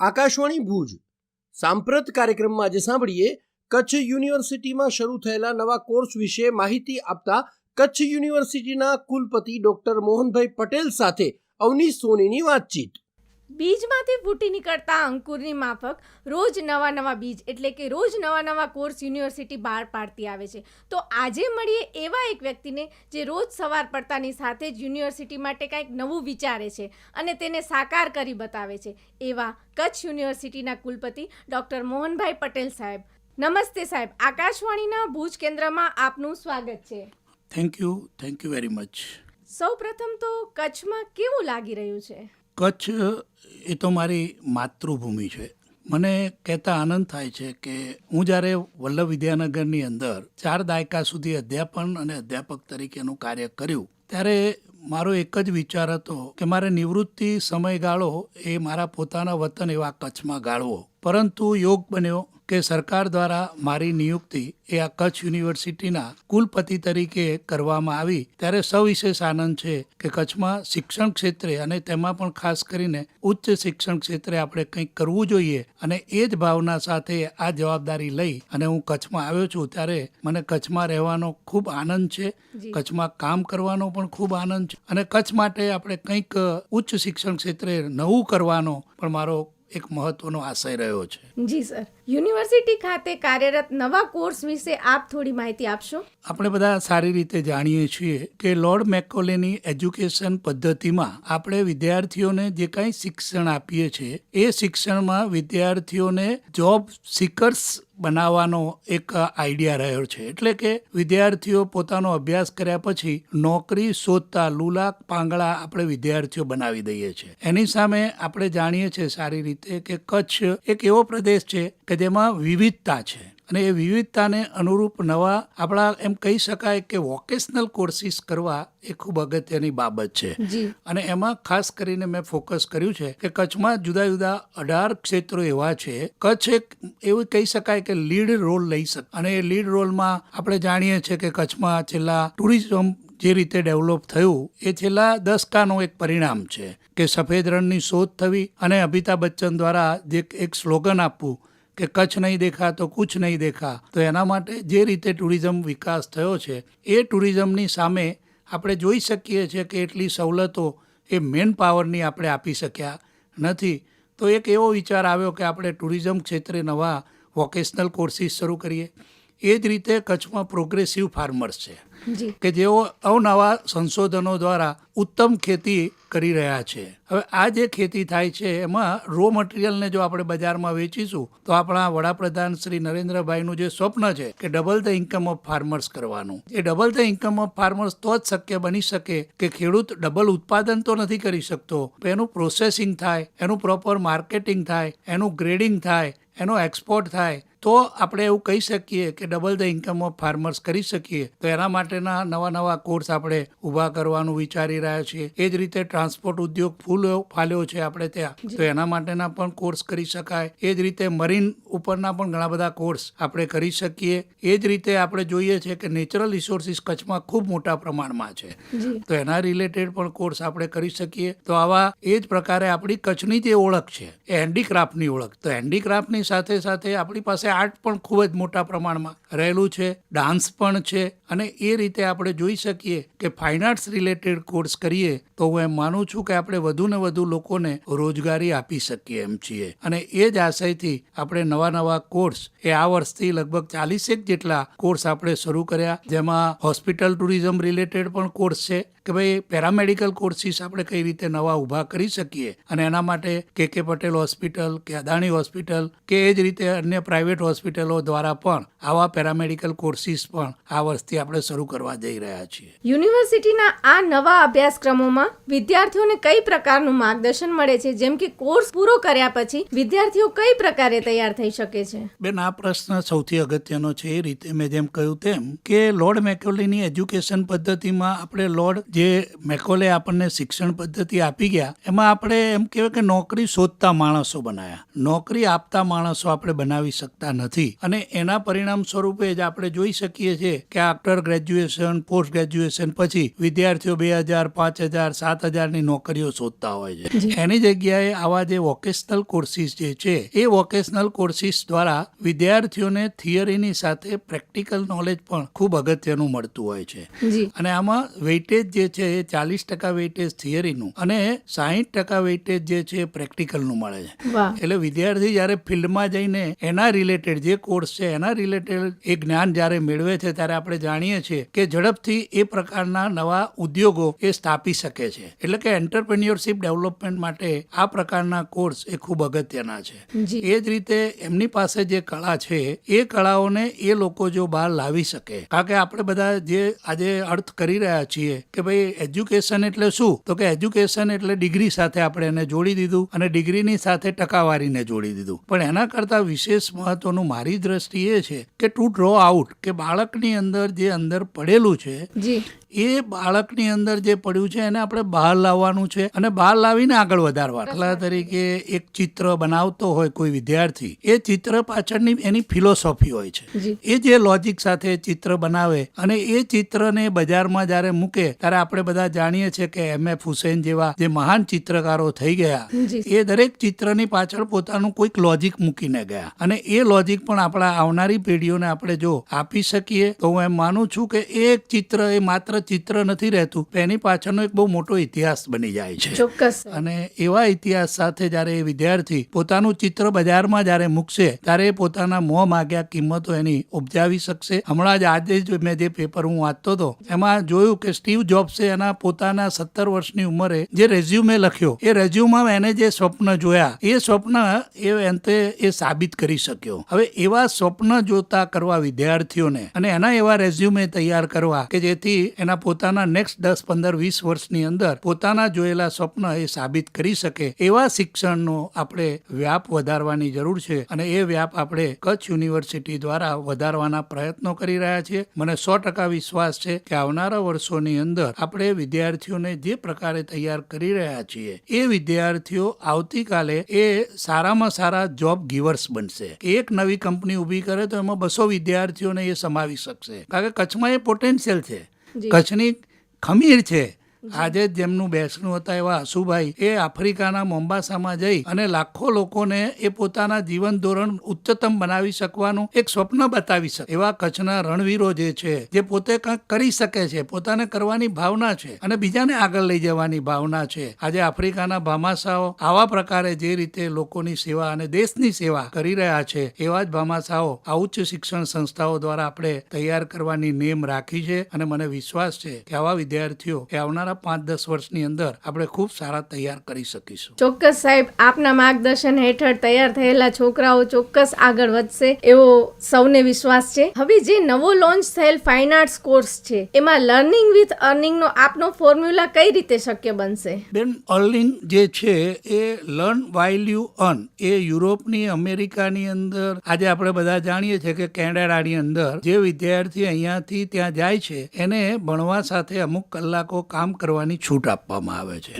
આકાશવાણી ભુજ. સાંપ્રત કાર્યક્રમમાં આજે સાંભળીએ, કચ્છ યુનિવર્સિટીમાં શરૂ થયેલા નવા કોર્સ વિશે માહિતી આપતા કચ્છ યુનિવર્સિટીના કુલપતિ ડોક્ટર મોહનભાઈ પટેલ સાથે અવની સોનીની વાતચીત. બીજમાંથી ફૂટી નીકળતા અંકુરની માફક રોજ નવા નવા બીજ એટલે કે રોજ નવા નવા કોર્સ યુનિવર્સિટી બહાર પાડતી આવે છે. તો આજે મળીએ એવા એક વ્યક્તિને જે રોજ સવાર પડતાની સાથે જ યુનિવર્સિટી માટે કંઈક નવું વિચારે છે અને તેને સાકાર કરી બતાવે છે. એવા કચ્છ યુનિવર્સિટીના કુલપતિ ડૉક્ટર મોહનભાઈ પટેલ સાહેબ. નમસ્તે સાહેબ આકાશવાણીના ભુજ કેન્દ્રમાં આપનું સ્વાગત છે. Thank you thank you very much સૌ પ્રથમ તો કચ્છમાં કેવું લાગી રહ્યું છે? કચ્છ એ તો મારી માતૃભૂમિ છે. મને કહેતા આનંદ થાય છે કે હું જ્યારે વલ્લભ વિદ્યાનગરની અંદર ચાર દાયકા સુધી અધ્યાપન અને અધ્યાપક તરીકેનું કાર્ય કર્યું, ત્યારે મારો એક જ વિચાર હતો કે મારે નિવૃત્તિ સમયગાળો એ મારા પોતાના વતન એવા કચ્છમાં ગાળવો. પરંતુ યોગ બન્યો કે સરકાર દ્વારા મારી નિયુક્તિ એ આ કચ્છ યુનિવર્સિટીના કુલપતિ તરીકે કરવામાં આવી ત્યારે સવિશેષ આનંદ છે કે કચ્છમાં શિક્ષણ ક્ષેત્રે અને તેમાં પણ ખાસ કરીને ઉચ્ચ શિક્ષણ ક્ષેત્રે આપણે કંઈક કરવું જોઈએ અને એ જ ભાવના સાથે આ જવાબદારી લઈ અને હું કચ્છમાં આવ્યો છું ત્યારે મને કચ્છમાં રહેવાનો ખૂબ આનંદ છે. કચ્છમાં કામ કરવાનો પણ ખૂબ આનંદ છે અને કચ્છ માટે આપણે કંઈક ઉચ્ચ શિક્ષણ ક્ષેત્રે નવું કરવાનો પણ મારો એક મહત્વનો આશય રહ્યો છે. જી સર. યુનિવર્સિટી ખાતે કાર્યરત નવા કોર્સ વિશે આપ થોડી માહિતી આપશો? આપણે બધા સારી રીતે જાણીએ છીએ કે લોર્ડ મેકોલેની એજ્યુકેશન પદ્ધતિમાં આપણે વિદ્યાર્થીઓને જે કાંઈ શિક્ષણ આપીએ છીએ, એ શિક્ષણમાં વિદ્યાર્થીઓને જોબ સિકર્સ બનાવવાનો એક આઈડિયા રહ્યો છે. એટલે કે વિદ્યાર્થીઓ પોતાનો અભ્યાસ કર્યા પછી નોકરી શોધતા લુલાક પાંગળા આપણે વિદ્યાર્થીઓ બનાવી દઈએ છીએ. એની સામે આપણે જાણીએ છીએ સારી રીતે કે કચ્છ એક એવો પ્રદેશ છે કે જેમાં વિવિધતા છે. અને એ વિવિધતાને અનુરૂપ નવા આપણા એમ કહી શકાય કે વોકેશનલ કોર્સિસ કરવા એ ખૂબ અગત્યની બાબત છે. અને એમાં ખાસ કરીને મેં ફોકસ કર્યું છે કે કચ્છમાં જુદા જુદા અઢાર ક્ષેત્રો એવા છે. કચ્છ એક એવું કહી શકાય કે લીડ રોલ લઈ શકે. અને એ લીડ રોલમાં આપણે જાણીએ છીએ કે કચ્છમાં છેલ્લા ટુરિઝમ જે રીતે ડેવલપ થયું એ છેલ્લા દસકાનું એક પરિણામ છે. કે સફેદ રણની શોધ થવી અને અમિતાભ બચ્ચન દ્વારા જે એક સ્લોગન આપવું કે કચ્છ નહીં દેખા તો કુછ નહીં દેખા. તો એના માટે જે રીતે ટુરિઝમ વિકાસ થયો છે, એ ટુરિઝમની સામે આપણે જોઈ શકીએ છીએ કે એટલી સવલતો એ મેન પાવરની આપણે આપી શક્યા નથી. તો એક એવો વિચાર આવ્યો કે આપણે ટુરિઝમ ક્ષેત્રે નવા વોકેશનલ કોર્સિસ શરૂ કરીએ. એ જ રીતે કચ્છમાં પ્રોગ્રેસિવ ફાર્મર્સ છે. કે જેઓ અવનવા સંશોધનો દ્વારા ઉત્તમ ખેતી કરી રહ્યા છે. હવે આ જે ખેતી થાય છે એમાં રો મટીરિયલને જો આપણે બજારમાં વેચીશું તો આપણા વડાપ્રધાન શ્રી નરેન્દ્રભાઈનું જે સ્વપ્ન છે કે double the income of farmers કરવાનું. એ double the income of farmers તો જ શક્ય બની શકે કે ખેડૂત ડબલ ઉત્પાદન તો નથી કરી શકતો. પણ એનું પ્રોસેસિંગ થાય એનું પ્રોપર માર્કેટિંગ થાય એનું ગ્રેડિંગ થાય એનો એક્સપોર્ટ થાય તો આપણે એવું કહી શકીએ કે double the income of farmers કરી શકીએ. તો એના માટેના નવા નવા કોર્સ આપણે ઊભા કરવાનું વિચારી રહ્યા છીએ. એ જ રીતે ટ્રાન્સપોર્ટ ઉદ્યોગ ફૂલ ફાલ્યો છે આપણે ત્યાં. તો એના માટેના પણ કોર્સ કરી શકાય. એ જ રીતે મરીન ઉપરના પણ ઘણા બધા કોર્સ આપણે કરી શકીએ. એ જ રીતે આપણે જોઈએ છે કે નેચરલ રિસોર્સિસ કચ્છમાં ખૂબ મોટા પ્રમાણમાં છે. તો એના રિલેટેડ પણ કોર્સ આપણે કરી શકીએ. તો આવા એ જ પ્રકારે આપણી કચ્છની જે ઓળખ છે એ હેન્ડીક્રાફ્ટની ઓળખ. તો હેન્ડીક્રાફ્ટની સાથે સાથે આપણી પાસે આર્ટ પણ ખૂબ જ મોટા પ્રમાણમાં રહેલું છે, ડાન્સ પણ છે અને એ રીતે આપણે જોઈ શકીએ કે ફાઇન આર્ટ્સ રિલેટેડ કોર્સ કરીએ તો હું એમ માનું છું કે આપણે વધુ ને વધુ લોકોને રોજગારી આપી શકીએ એમ છીએ. અને એ જ આશયથી આપણે નવા નવા કોર્સ, એ આ વર્ષથી લગભગ ચાલીસેક જેટલા કોર્સ આપણે શરૂ કર્યા, જેમાં હોસ્પિટલ ટુરિઝમ રિલેટેડ પણ કોર્સ છે કે ભાઈ પેરામેડિકલ કોર્સિસ આપણે કઈ રીતે નવા ઊભા કરી શકીએ અને એના માટે કે કે પટેલ હોસ્પિટલ, કે અદાણી હોસ્પિટલ, કે એ જ રીતે અન્ય પ્રાઇવેટ હોસ્પિટલો દ્વારા પણ આવા પેરામેડિકલ કોર્સિસ પણ આ વર્ષથી આપણે શરૂ કરવા જઈ રહ્યા છીએ. યુનિવર્સિટીના આ નવા અભ્યાસક્રમોમાં વિદ્યાર્થીઓને કઈ પ્રકારનું માર્ગદર્શન મળે છે? જેમ કે કોર્સ પૂરો કર્યા પછી વિદ્યાર્થીઓ કઈ પ્રકારે તૈયાર થઈ શકે છે? બેન આ પ્રશ્ન સૌથી અગત્યનો છે. એ રીતે મેં જેમ કહ્યું તેમ કે લોર્ડ મેકોલીની એજ્યુકેશન પદ્ધતિમાં આપણે લોર્ડ જે મેકોલે આપણને શિક્ષણ પદ્ધતિ આપી ગયા એમાં આપણે એમ કહેવાય કે નોકરી શોધતા માણસો બનાવ્યા નોકરી આપતા માણસો આપણે બનાવી શકતા નથી. અને એના પરિણામ સ્વરૂપે જ આપણે જોઈ શકીએ છીએ કે આફ્ટર ગ્રેજ્યુએશન પોસ્ટ ગ્રેજ્યુએશન પછી વિદ્યાર્થીઓ બે હજાર પાંચ હજાર સાત હજારની નોકરીઓ શોધતા હોય છે. એની જગ્યાએ આવા જે વોકેશનલ કોર્સિસ જે છે એ વોકેશનલ કોર્સિસ દ્વારા વિદ્યાર્થીઓને થિયરીની સાથે પ્રેક્ટિકલ નોલેજ પણ ખૂબ અગત્યનું મળતું હોય છે. અને આમાં વેઇટેજ જે છે એ ચાલીસ ટકા વેઇટેજ થિયરીનું અને સાહીઠ ટકા વેઇટેજ જે છે એ પ્રેક્ટિકલનું મળે છે. એટલે વિદ્યાર્થી જ્યારે ફિલ્ડમાં જઈને એના રિલેટેડ જે કોર્સ છે એના રિલેટેડ એ જ્ઞાન જ્યારે મેળવે છે ત્યારે આપણે જાણીએ છીએ કે ઝડપથી એ પ્રકારના નવા ઉદ્યોગો એ સ્થાપી શકે છે. એટલે કે એન્ટરપ્રેન્યોરશિપ ડેવલપમેન્ટ માટે આ પ્રકારના કોર્સ એ ખૂબ અગત્યના છે. એ જ રીતે એમની પાસે જે કળા છે એ કળાઓને એ લોકો જો બહાર લાવી શકે કારણ કે આપણે બધા જે આજે અર્થ કરી રહ્યા છીએ કે ભાઈ એજ્યુકેશન એટલે શું? તો કે એજ્યુકેશન એટલે ડિગ્રી સાથે આપણે એને જોડી દીધું અને ડિગ્રીની સાથે ટકાવારીને જોડી દીધું. પણ એના કરતાં વિશેષ મહત્વનું મારી દ્રષ્ટિ એ છે કે ટુ ડ્રો આઉટ કે બાળકની અંદર જે અંદર પડેલું છે એ બાળકની અંદર જે પડ્યું છે એને આપણે બહાર લાવવાનું છે અને બહાર લાવીને આગળ વધારવાનું દાખલા તરીકે એક ચિત્ર બનાવતો હોય કોઈ વિદ્યાર્થી એ ચિત્ર પાછળની એની ફિલોસોફી હોય છે. એ જે લોજિક સાથે ચિત્ર બનાવે અને એ ચિત્રને બજારમાં જ્યારે મૂકે ત્યારે આપણે બધા જાણીએ છીએ કે એમ. એફ. હુસેન જેવા જે મહાન ચિત્રકારો થઈ ગયા એ દરેક ચિત્રની પાછળ પોતાનું કોઈક લોજિક મૂકીને ગયા. અને એ લોજિક પણ આપણા આવનારી પેઢીઓને આપણે જો આપી શકીએ તો હું એમ માનું છું કે એક ચિત્ર એ માત્ર ચિત્ર નથી રહેતું એની પાછળનો એક બહુ મોટો ઇતિહાસ બની જાય છે. ચોક્કસ અને એવા ઇતિહાસ સાથે જ્યારે એ વિદ્યાર્થી પોતાનું ચિત્ર બજારમાં જ્યારે મૂકશે ત્યારે પોતાના મોં માગ્યા કિંમતો એની ઉપજાવી શકશે. હમણાં જ આજે જ મેં જે પેપર હું વાંચતો હતો એમાં જોયું કે સ્ટીવ જોબ્સે એના પોતાના સત્તર વર્ષની ઉંમરે જે રેઝ્યુમે લખ્યો એ રેઝ્યુમમાં એને જે સ્વપ્ન જોયા એ સ્વપ્ન એ અંતે એ સાબિત કરી શક્યો. હવે એવા સ્વપ્ન જોતા કરવા વિદ્યાર્થીઓને અને એના એવા રેઝ્યુમે તૈયાર કરવા કે જેથી એના પોતાના નેક્સ્ટ દસ, પંદર, વીસ વર્ષની અંદર પોતાના જોયેલા સ્વપ્ન એ સાબિત કરી શકે એવા શિક્ષણનો આપણે વ્યાપ વધારવાની જરૂર છે અને એ વ્યાપ આપણે કચ્છ યુનિવર્સિટી દ્વારા વધારવાના પ્રયત્નો કરી રહ્યા છીએ. મને સો ટકા વિશ્વાસ છે કે આવનારા વર્ષોની અંદર આપણે વિદ્યાર્થીઓને જે પ્રકારે તૈયાર કરી રહ્યા છીએ એ વિદ્યાર્થીઓ આવતીકાલે એ સારામાં સારા જોબ ગીવર્સ બનશે. એક નવી કંપની ઊભી કરે તો એમાં બસો વિદ્યાર્થીઓને એ સમાવી શકશે. કારણ કે કચ્છમાં એ પોટેન્શિયલ છે. કચ્છની ખમીર છે. આજે જેમનું બેસણું હતા એવા હસુભાઈ એ આફ્રિકાના મોમ્બાસામાં જઈ અને લાખો લોકોને એ પોતાના જીવન ધોરણ ઉચ્ચતમ બનાવી શકવાનું એક સ્વપ્ન બતાવી શકે. એવા કચ્છના રણવીરો જે છે, જે પોતે કંઈક કરી શકે છે, પોતાને કરવાની ભાવના છે અને બીજાને આગળ લઈ જવાની ભાવના છે. આજે આફ્રિકાના ભામાશાઓ આવા પ્રકારે જે રીતે લોકોની સેવા અને દેશની સેવા કરી રહ્યા છે, એવા જ ભામાશાઓ આ ઉચ્ચ શિક્ષણ સંસ્થાઓ દ્વારા આપણે તૈયાર કરવાની નેમ રાખી છે અને મને વિશ્વાસ છે કે આવા વિદ્યાર્થીઓ એ આવનારા પાંચ દસ વર્ષની અંદર આપણે ખૂબ સારા તૈયાર કરી શકીશું. ચોક્કસ સાહેબ આપના માર્ગદર્શન હેઠળ તૈયાર થયેલા છોકરાઓ ચોક્કસ આગળ વધશે એવો સૌને વિશ્વાસ છે. હવે જે નવો લોન્ચ થયેલ ફાઇન આર્ટ્સ કોર્સ છે એમાં લર્નિંગ વિથ અર્નિંગનો આપનો ફોર્મ્યુલા કઈ રીતે શક્ય બનશે? બેન અર્નિંગ જે છે એ લર્ન વાઇલ યુ અર્ન એ યુરોપની અમેરિકાની અંદર આજે આપણે બધા જાણીએ છીએ કે કેનેડાની અંદર જે વિદ્યાર્થી અહીંયાથી ત્યાં જાય છે એને ભણવા સાથે અમુક કલાકો કામ કરવાની છૂટ આપવામાં આવે છે.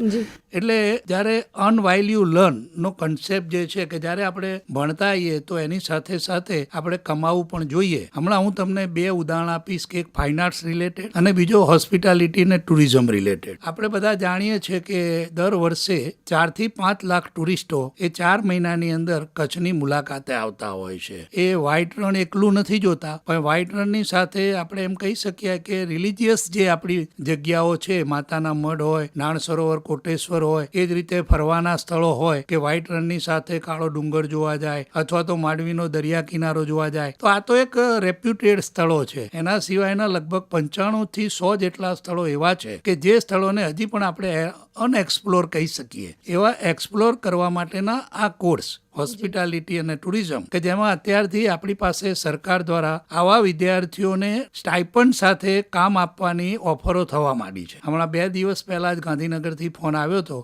એટલે જ્યારે અન વાઇલ યુ લર્ન નો કન્સેપ્ટ જે છે કે જ્યારે આપણે ભણતા આવીએ તો એની સાથે સાથે આપણે કમાવું પણ જોઈએ. હમણાં હું તમને બે ઉદાહરણ આપીશ કે એક ફાઇન આર્ટ્સ રિલેટેડ અને બીજો હોસ્પિટાલિટી ને ટુરિઝમ રિલેટેડ આપણે બધા જાણીએ છીએ કે દર વર્ષે ચારથી પાંચ લાખ ટુરિસ્ટો એ ચાર મહિનાની અંદર કચ્છની મુલાકાતે આવતા હોય છે. એ વ્હાઇટ રણ એકલું નથી જોતા પણ વ્હાઇટ રણની સાથે આપણે એમ કહી શકીએ કે રિલિજિયસ જે આપણી જગ્યાઓ છે માતાના મઢ હોય નાણ સરોવર કોટેશ્વર હોય, એ જ રીતે ફરવાના સ્થળો હોય કે વ્હાઇટ રણની સાથે કાળો ડુંગર જોવા જાય અથવા તો માંડવીનો દરિયા કિનારો જોવા જાય. તો આ તો એક રેપ્યુટેડ સ્થળો છે. એના સિવાયના લગભગ પંચાણું થી સો જેટલા સ્થળો એવા છે કે જે સ્થળોને હજી પણ આપણે અનએક્સપ્લોર કહી શકીએ. એવા એક્સપ્લોર કરવા માટેના આ કોર્સ હોસ્પિટાલિટી અને ટુરિઝમ કે જેમાં અત્યારથી આપણી પાસે સરકાર દ્વારા આવા વિદ્યાર્થીઓને સ્ટાઇપન્ડ સાથે કામ આપવાની ઓફરો થવા માંડી છે. હમણાં બે દિવસ પહેલા જ ગાંધીનગરથી ફોન આવ્યો હતો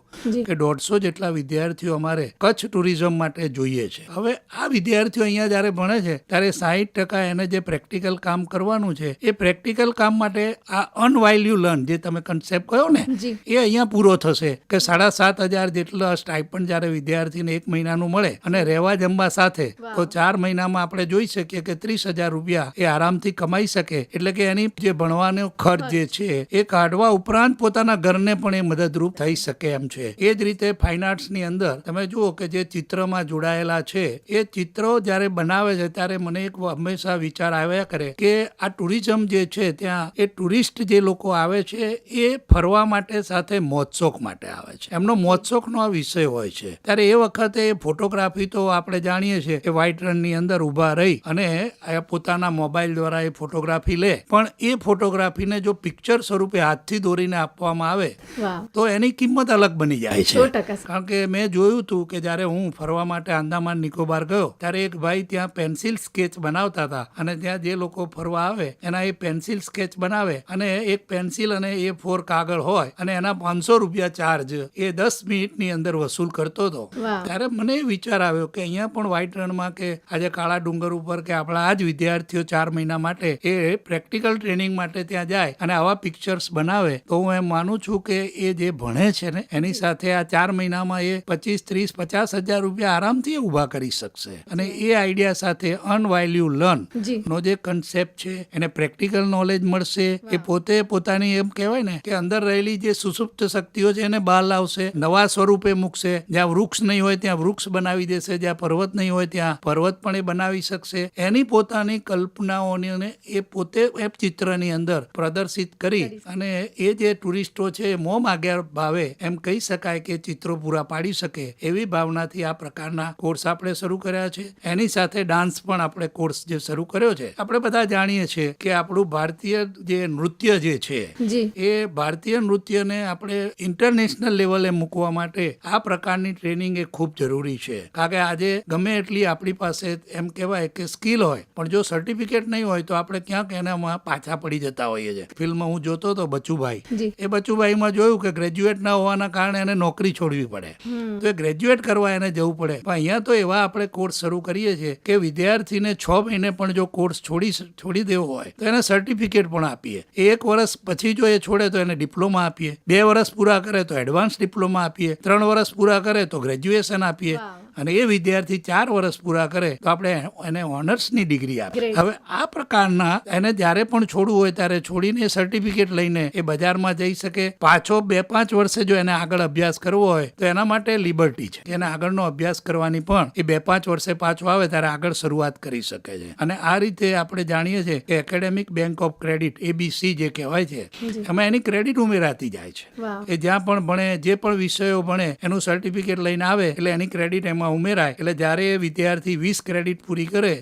કે દોઢસો જેટલા વિદ્યાર્થીઓ અમારે કચ્છ ટુરિઝમ માટે જોઈએ છે. હવે આ વિદ્યાર્થીઓ અહીંયા જ્યારે ભણે છે ત્યારે સાહીઠ ટકા એને જે પ્રેક્ટિકલ કામ કરવાનું છે એ પ્રેક્ટિકલ કામ માટે આ અનવાઇલ્યુ લર્ન જે તમે કન્સેપ્ટ કહ્યો ને એ અહીંયા પૂરો થશે કે સાડા સાત હજાર જેટલા સ્ટાઇપન્ડ જ્યારે વિદ્યાર્થીને એક મહિનાનું મળે અને રહેવા જમવા સાથે તો ચાર મહિનામાં આપણે જોઈ શકીએ કે ત્રીસ હજાર રૂપિયા એ આરામથી કમાઈ શકે. એટલે કે એની જે ભણવાનો ખર્ચ જે છે એ કાઢવા ઉપરાંત પોતાના ઘરને પણ એ મદદરૂપ થઈ શકે એમ છે. એ જ રીતે ફાઇન આર્ટ્સની અંદર તમે જુઓ કે જે ચિત્રમાં જોડાયેલા છે એ ચિત્રો જ્યારે બનાવે છે ત્યારે મને એક હંમેશા વિચાર આવ્યા કરે કે આ ટુરિઝમ જે છે ત્યાં એ ટુરિસ્ટ જે લોકો આવે છે એ ફરવા માટે સાથે મોજશોખ માટે આવે છે. એમનો મોજશોખનો આ વિષય હોય છે. ત્યારે એ વખતે ફોટોગ્રાફી તો આપણે જાણીએ છીએ કે વ્હાઇટ રનની અંદર ઊભા રહી અને પોતાના મોબાઈલ દ્વારા એ ફોટોગ્રાફી લે. પણ એ ફોટોગ્રાફીને જો પિક્ચર સ્વરૂપે હાથથી દોરીને આપવામાં આવે તો એની કિંમત અલગ બની જાય છે. કારણ કે મેં જોયું હતું કે જ્યારે હું ફરવા માટે આંદામાન નિકોબાર ગયો ત્યારે એક ભાઈ ત્યાં પેન્સિલ સ્કેચ બનાવતા હતા અને ત્યાં જે લોકો ફરવા આવે એના એ પેન્સિલ સ્કેચ બનાવે અને એક પેન્સિલ અને એ ફોર કાગળ હોય અને એના પાંચસો રૂપિયા ચાર્જ એ દસ મિનિટની અંદર વસૂલ કરતો હતો. ત્યારે મને વિચાર આવ્યો કે અહીંયા પણ વ્હાઇટ રણમાં કે આજે કાળા ડુંગર ઉપર કે આપણા આ જ વિદ્યાર્થીઓ ચાર મહિના માટે એ પ્રેક્ટિકલ ટ્રેનિંગ માટે ત્યાં જાય અને આવા પિક્ચર્સ બનાવે તો હું એમ માનું છું કે એ જે ભણે છે ને એની સાથે આ ચાર મહિનામાં એ પચીસ ત્રીસ પચાસ હજાર રૂપિયા આરામથી ઊભા કરી શકશે. અને એ આઈડિયા સાથે અનવાલ્યુ લર્ન નો જે કન્સેપ્ટ છે એને પ્રેક્ટિકલ નોલેજ મળશે. એ પોતે પોતાની એમ કહેવાય ને કે અંદર રહેલી જે સુસુપ્ત શક્તિઓ છે એને બહાર લાવશે નવા સ્વરૂપે મૂકશે. જ્યાં વૃક્ષ નહીં હોય ત્યાં વૃક્ષ બનાવી દેશે જ્યાં પર્વત નહીં હોય ત્યાં પર્વત પણ એ બનાવી શકશે. એની પોતાની કલ્પનાઓને એ પોતે એ ચિત્રની અંદર પ્રદર્શિત કરી અને એ જે ટુરિસ્ટો છે એ મોં માગ્યા ભાવે એમ કહી શકાય કે ચિત્રો પૂરા પાડી શકે એવી ભાવનાથી આ પ્રકારના કોર્સ આપણે શરૂ કર્યા છે. એની સાથે ડાન્સ પણ આપણે કોર્સ જે શરૂ કર્યો છે. આપણે બધા જાણીએ છીએ કે આપણું ભારતીય જે નૃત્ય જે છે એ ભારતીય નૃત્યને આપણે ઇન્ટરનેશનલ લેવલે મૂકવા માટે આ પ્રકારની ટ્રેનિંગ એ ખૂબ જરૂરી છે. કારણ કે આજે ગમે એટલી આપણી પાસે એમ કહેવાય કે સ્કિલ હોય પણ જો સર્ટિફિકેટ નહીં હોય તો આપણે ક્યાંક એનામાં પાછા પડી જતા હોઈએ છીએ. ફિલ્મ હું જોતો હતો બચુભાઈ. એ બચુભાઈમાં જોયું કે ગ્રેજ્યુએટ ના હોવાના કારણે એને નોકરી છોડવી પડે. તો એ ગ્રેજ્યુએટ કરવા એને જવું પડે. પણ અહીંયા તો એવા આપણે કોર્સ શરૂ કરીએ છીએ કે વિદ્યાર્થીને છ મહિને પણ જો કોર્સ છોડી છોડી દેવો હોય તો એને સર્ટિફિકેટ પણ આપીએ. એક વર્ષ પછી જો એ છોડે તો એને ડિપ્લોમા આપીએ. બે વર્ષ પૂરા કરે તો એડવાન્સ ડિપ્લોમા આપીએ ત્રણ વર્ષ પૂરા કરે તો ગ્રેજ્યુએશન આપીએ. અને એ વિદ્યાર્થી ચાર વર્ષ પૂરા કરે તો આપણે એને ઓનર્સની ડિગ્રી આપીએ. હવે આ પ્રકારના એને જ્યારે પણ છોડવું હોય ત્યારે છોડીને સર્ટિફિકેટ લઈને એ બજારમાં જઈ શકે. પાછો બે પાંચ વર્ષે જો એને આગળ અભ્યાસ કરવો હોય તો એના માટે લિબર્ટી છે. એને આગળનો અભ્યાસ કરવાની પણ એ બે પાંચ વર્ષે પાછો આવે ત્યારે આગળ શરૂઆત કરી શકે છે. અને આ રીતે આપણે જાણીએ છીએ કે academic bank of credit ABC જે કહેવાય છે એમાં એની ક્રેડિટ ઉમેરાતી જાય છે. એ જ્યાં પણ ભણે જે પણ વિષયો ભણે એનું સર્ટિફિકેટ લઈને આવે એટલે એની ક્રેડિટ એમાં ઉમેરાય એટલે જ્યારે એ વિદ્યાર્થી વીસ ક્રેડિટ પૂરી કરે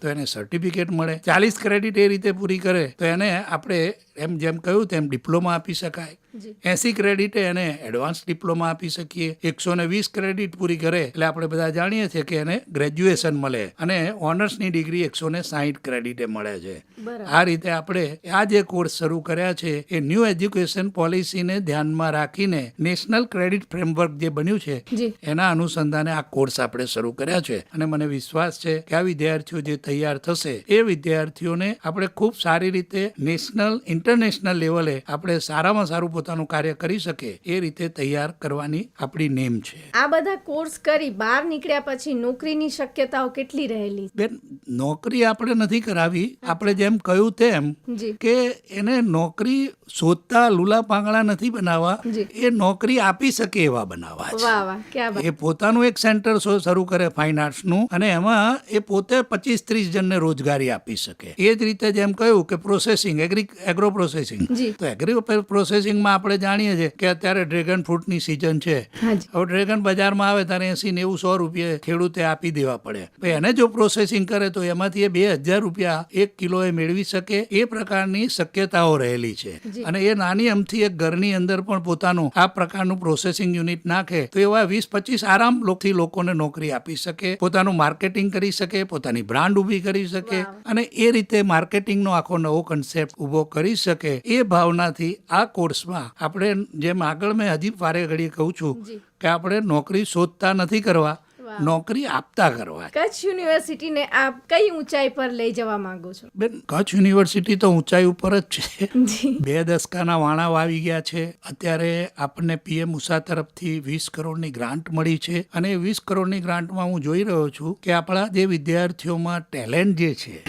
તો એને સર્ટિફિકેટ મળે. ચાલીસ ક્રેડિટ એ રીતે પૂરી કરે તો એને આપણે એમ જેમ કહ્યું તેમ ડિપ્લોમા આપી શકાય. એસી ક્રેડિટે એને એડવાન્સ ડિપ્લોમા આપી શકીએ. એકસો ને વીસ ક્રેડિટ પૂરી કરે એટલે આપણે બધા જાણીએ છીએ કે એને ગ્રેજ્યુએશન મળે. અને ઓનર્સની ડિગ્રી એકસો ને સાહીઠ ક્રેડિટે મળે છે. આ રીતે આપણે આ જે કોર્સ શરૂ કર્યા છે એ ન્યૂ એજ્યુકેશન પોલિસીને ધ્યાનમાં રાખીને નેશનલ ક્રેડિટ ફ્રેમવર્ક જે બન્યું છે એના અનુસંધાને આ કોર્સ આપણે શરૂ કર્યા છે. અને મને વિશ્વાસ છે કે આ વિદ્યાર્થીઓ જે તૈયાર થશે એ વિદ્યાર્થીઓને આપણે ખૂબ સારી રીતે નેશનલ ઇન્ટરનેશનલ લેવલે આપણે સારામાં સારું પોતાનું કાર્ય કરી શકે એ રીતે તૈયાર કરવાની આપણી નેમ છે. આ બધા કોર્સ કરી બહાર નીકળ્યા પછી નોકરીની શક્યતાઓ કેટલી રહેલી? બેન નોકરી આપણે નથી કરાવી. આપણે જેમ કહ્યું તેમ કે એને નોકરી શોધતા લુલા પાંગળા નથી બનાવવા એ નોકરી આપી શકે એવા બનાવવા છે. એ પોતાનું એક સેન્ટર શરૂ કરે ફાઇન આર્ટ્સનું અને એમાં એ પોતે પચીસ ત્રીસ જણને રોજગારી આપી શકે. એ જ રીતે જેમ કહ્યું કે પ્રોસેસિંગ એગ્રી એગ્રો પ્રોસેસિંગ. તો એગ્રી પ્રોસેસિંગમાં હાલમાં આપણે જાણીએ છીએ કે અત્યારે ડ્રેગન ફ્રૂટની સિઝન છે. હવે ડ્રેગન બજારમાં આવે ત્યારે એસી નેવું સો રૂપિયા ખેડૂતે આપી દેવા પડે. એને જો પ્રોસેસિંગ કરે તો એમાંથી એ બે હજાર રૂપિયા એક કિલો એ મેળવી શકે. એ પ્રકારની શક્યતાઓ રહેલી છે. અને એ નાની અમથી એક ઘરની અંદર પણ પોતાનું આ પ્રકારનું પ્રોસેસિંગ યુનિટ નાખે તો એવા વીસ પચીસ આરામથી લોકોને નોકરી આપી શકે પોતાનું માર્કેટિંગ કરી શકે પોતાની બ્રાન્ડ ઊભી કરી શકે અને એ રીતે માર્કેટિંગનો આખો નવો કન્સેપ્ટ ઊભો કરી શકે. એ ભાવનાથી આ કોર્સમાં આપણે જેમ આગળ મેં હજી વારે ઘડીએ કહું છું કે આપણે નોકરી શોધતા નથી કરવા. નોકરી આપતા કરવા કચ્છ યુનિવર્સિટીને આપ કઈ ઊંચાઈ પર લઈ જવા માંગો છો? બેન કચ્છ યુનિવર્સિટી તો ઊંચાઈ ઉપર જ છે. બે દસકાના વાણા વાવી ગયા છે. અત્યારે આપણને પીએમ ઉષા તરફથી વીસ કરોડની ગ્રાન્ટ મળી છે. અને વીસ કરોડની ગ્રાન્ટમાં હું જોઈ રહ્યો છું કે આપણા જે વિદ્યાર્થીઓમાં ટેલેન્ટ જે છે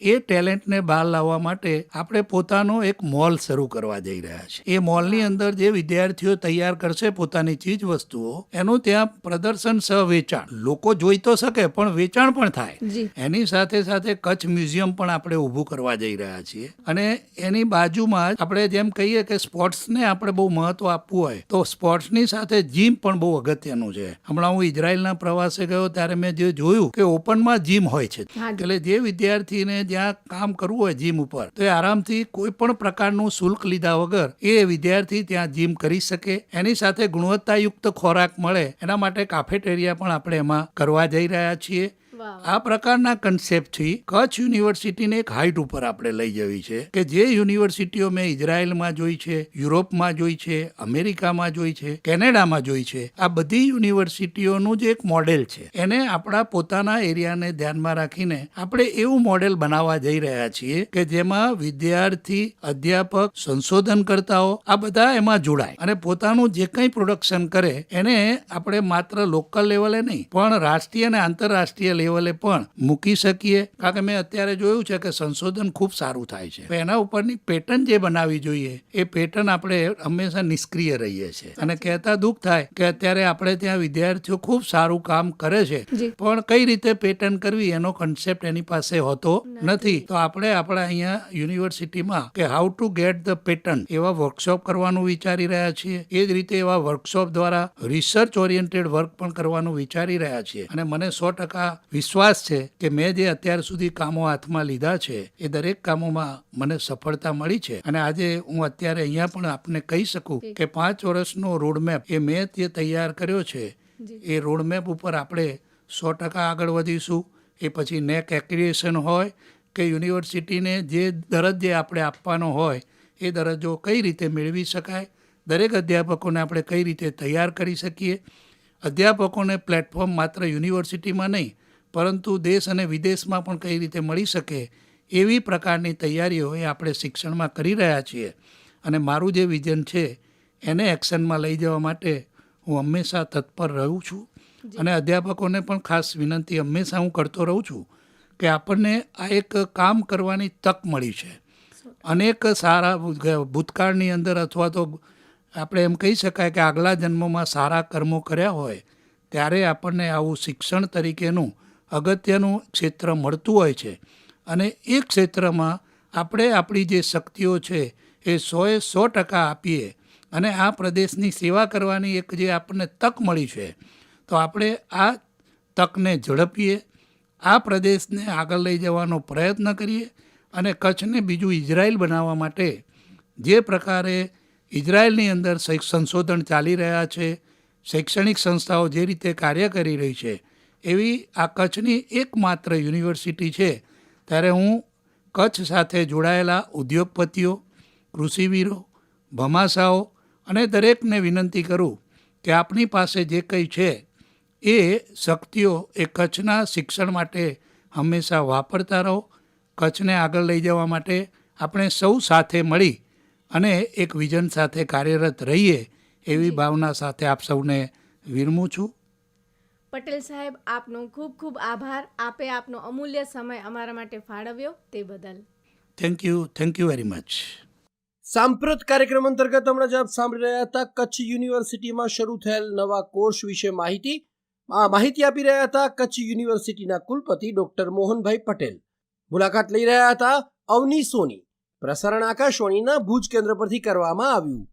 એ ટેલેન્ટને બહાર લાવવા માટે આપણે પોતાનો એક મોલ શરૂ કરવા જઈ રહ્યા છે. એ મોલની અંદર જે વિદ્યાર્થીઓ તૈયાર કરશે પોતાની ચીજ વસ્તુઓ એનું ત્યાં પ્રદર્શન સહ વેચાણ લોકો જોઈ તો શકે પણ વેચાણ પણ થાય. એની સાથે સાથે કચ્છ મ્યુઝિયમ પણ આપણે ઊભું કરવા જઈ રહ્યા છીએ. અને એની બાજુમાં આપણે જેમ કહીએ કે સ્પોર્ટ્સને આપણે બહુ મહત્વ આપવું હોય તો સ્પોર્ટ્સની સાથે જીમ પણ બહુ અગત્યનું છે. હમણાં હું ઇઝરાયલના પ્રવાસે ગયો ત્યારે મેં જે જોયું કે ઓપનમાં જીમ હોય છે. એટલે જે વિદ્યાર્થીને જ્યાં કામ કરવું હોય જીમ ઉપર તો એ આરામથી કોઈ પણ પ્રકારનું શુલ્ક લીધા વગર એ વિદ્યાર્થી ત્યાં જીમ કરી શકે. એની સાથે ગુણવત્તાયુક્ત ખોરાક મળે એના માટે કાફેટેરિયા પણ આપણે એમાં કરવા જઈ રહ્યા છીએ. આ પ્રકારના કન્સેપ્ટથી કચ્છ યુનિવર્સિટીને એક હાઇટ ઉપર આપણે લઈ જવી છે કે જે યુનિવર્સિટીઓ મેં ઇઝરાયલમાં જોઈ છે, યુરોપમાં જોઈ છે, અમેરિકામાં જોઈ છે, કેનેડામાં જોઈ છે. આ બધી યુનિવર્સિટીઓનું જે એક મોડેલ છે. એને આપણા પોતાના એરિયાને ધ્યાનમાં રાખીને આપણે એવું મોડેલ બનાવવા જઈ રહ્યા છીએ કે જેમાં વિદ્યાર્થી, અધ્યાપક, સંશોધનકર્તાઓ આ બધા એમાં જોડાય. અને પોતાનું જે કંઈ પ્રોડક્શન કરે, એને આપણે માત્ર લોકલ લેવલે નહીં, પણ રાષ્ટ્રીય અને આંતરરાષ્ટ્રીય લેવલે પણ મૂકી શકીએ. કારણ કે મેં અત્યારે જોયું છે કે સંશોધન ખૂબ સારું થાય છે. એના ઉપરની પેટર્ન જે બનાવવી જોઈએ એ પેટર્ન આપણે હંમેશા નિષ્ક્રિય રહીએ છીએ. અને કહેતા દુઃખ થાય કે અત્યારે આપણે ત્યાં વિદ્યાર્થીઓ ખૂબ સારું કામ કરે છે. પણ કઈ રીતે પેટર્ન કરવી એનો કન્સેપ્ટ એની પાસે હોતો નથી. તો આપણે આપણા અહીંયા યુનિવર્સિટીમાં કે how to get the patent એવા વર્કશોપ કરવાનું વિચારી રહ્યા છીએ. એ જ રીતે એવા વર્કશોપ દ્વારા રિસર્ચ ઓરિએન્ટેડ વર્ક પણ કરવાનું વિચારી રહ્યા છીએ. અને મને સો ટકા વિશ્વાસ છે કે મેં જે અત્યાર સુધી કામો હાથમાં લીધા છે એ દરેક કામોમાં મને સફળતા મળી છે. અને આજે હું અત્યારે અહીંયા પણ આપને કહી શકું કે પાંચ વર્ષનો રોડમેપ એ મેં જે તૈયાર કર્યો છે. એ રોડમેપ ઉપર આપણે સો ટકા આગળ વધીશું. એ પછી નેક એક્રિએશન હોય કે યુનિવર્સિટીને જે દરજ્જે આપણે આપવાનો હોય એ દરજ્જો કઈ રીતે મેળવી શકાય દરેક અધ્યાપકોને આપણે કઈ રીતે તૈયાર કરી શકીએ. અધ્યાપકોને પ્લેટફોર્મ માત્ર યુનિવર્સિટીમાં નહીં પરંતુ દેશ અને વિદેશમાં પણ કઈ રીતે મળી શકે એવી પ્રકારની તૈયારીઓ એ આપણે શિક્ષણમાં કરી રહ્યા છીએ. અને મારું જે વિઝન છે એને એક્શનમાં લઈ જવા માટે હું હંમેશા તત્પર રહું છું. અને અધ્યાપકોને પણ ખાસ વિનંતી હંમેશા હું કરતો રહું છું કે આપણને આ એક કામ કરવાની તક મળી છે. અનેક સારા ભૂતકાળની અંદર અથવા તો આપણે એમ કહી શકાય કે આગલા જન્મોમાં સારા કર્મો કર્યા હોય ત્યારે આપણને આવું શિક્ષણ તરીકેનું અગત્યનું ક્ષેત્ર મળતું હોય છે. અને એ ક્ષેત્રમાં આપણે આપણી જે શક્તિઓ છે એ સોએ સો ટકા આપીએ અને આ પ્રદેશની સેવા કરવાની એક જે આપણને તક મળી છે, તો આપણે આ તકને ઝડપીએ, આ પ્રદેશને આગળ લઈ જવાનો પ્રયત્ન કરીએ અને કચ્છને બીજું ઇઝરાયલ બનાવવા માટે જે પ્રકારે ઇઝરાયલની અંદર સંશોધન ચાલી રહ્યા છે, શૈક્ષણિક સંસ્થાઓ જે રીતે કાર્ય કરી રહી છે એવી આ કચ્છની એકમાત્ર યુનિવર્સિટી છે. ત્યારે હું કચ્છ સાથે જોડાયેલા ઉદ્યોગપતિઓ કૃષિવીરો ભમાસાઓ અને દરેકને વિનંતી કરું કે આપની પાસે જે કંઈ છે એ શક્તિઓ એ કચ્છના શિક્ષણ માટે હંમેશા વાપરતા રહો. કચ્છને આગળ લઈ જવા માટે આપણે સૌ સાથે મળી અને એક વિઝન સાથે કાર્યરત રહીએ એવી ભાવના સાથે આપ સૌને વિરમું છું. પટેલ સાહેબ આપનો ખૂબ ખૂબ આભાર. આપે આપનો અમૂલ્ય સમય અમારા માટે ફાળવ્યો તે બદલ. Thank you thank you very much સાંપ્રત કાર્યક્રમ અંતર્ગત હમણાં જ આપ સાંભળી રહ્યા હતા કચ્છ યુનિવર્સિટીમાં શરૂ થયેલ નવા કોર્સ વિશે માહિતી. આ માહિતી આપી રહ્યા હતા કચ્છ યુનિવર્સિટીના કુલપતિ ડોક્ટર મોહનભાઈ પટેલ. મુલાકાત લઈ રહ્યા હતા અવની સોની. પ્રસારણ આકાશવાણીના ભુજ કેન્દ્ર પરથી કરવામાં આવ્યું.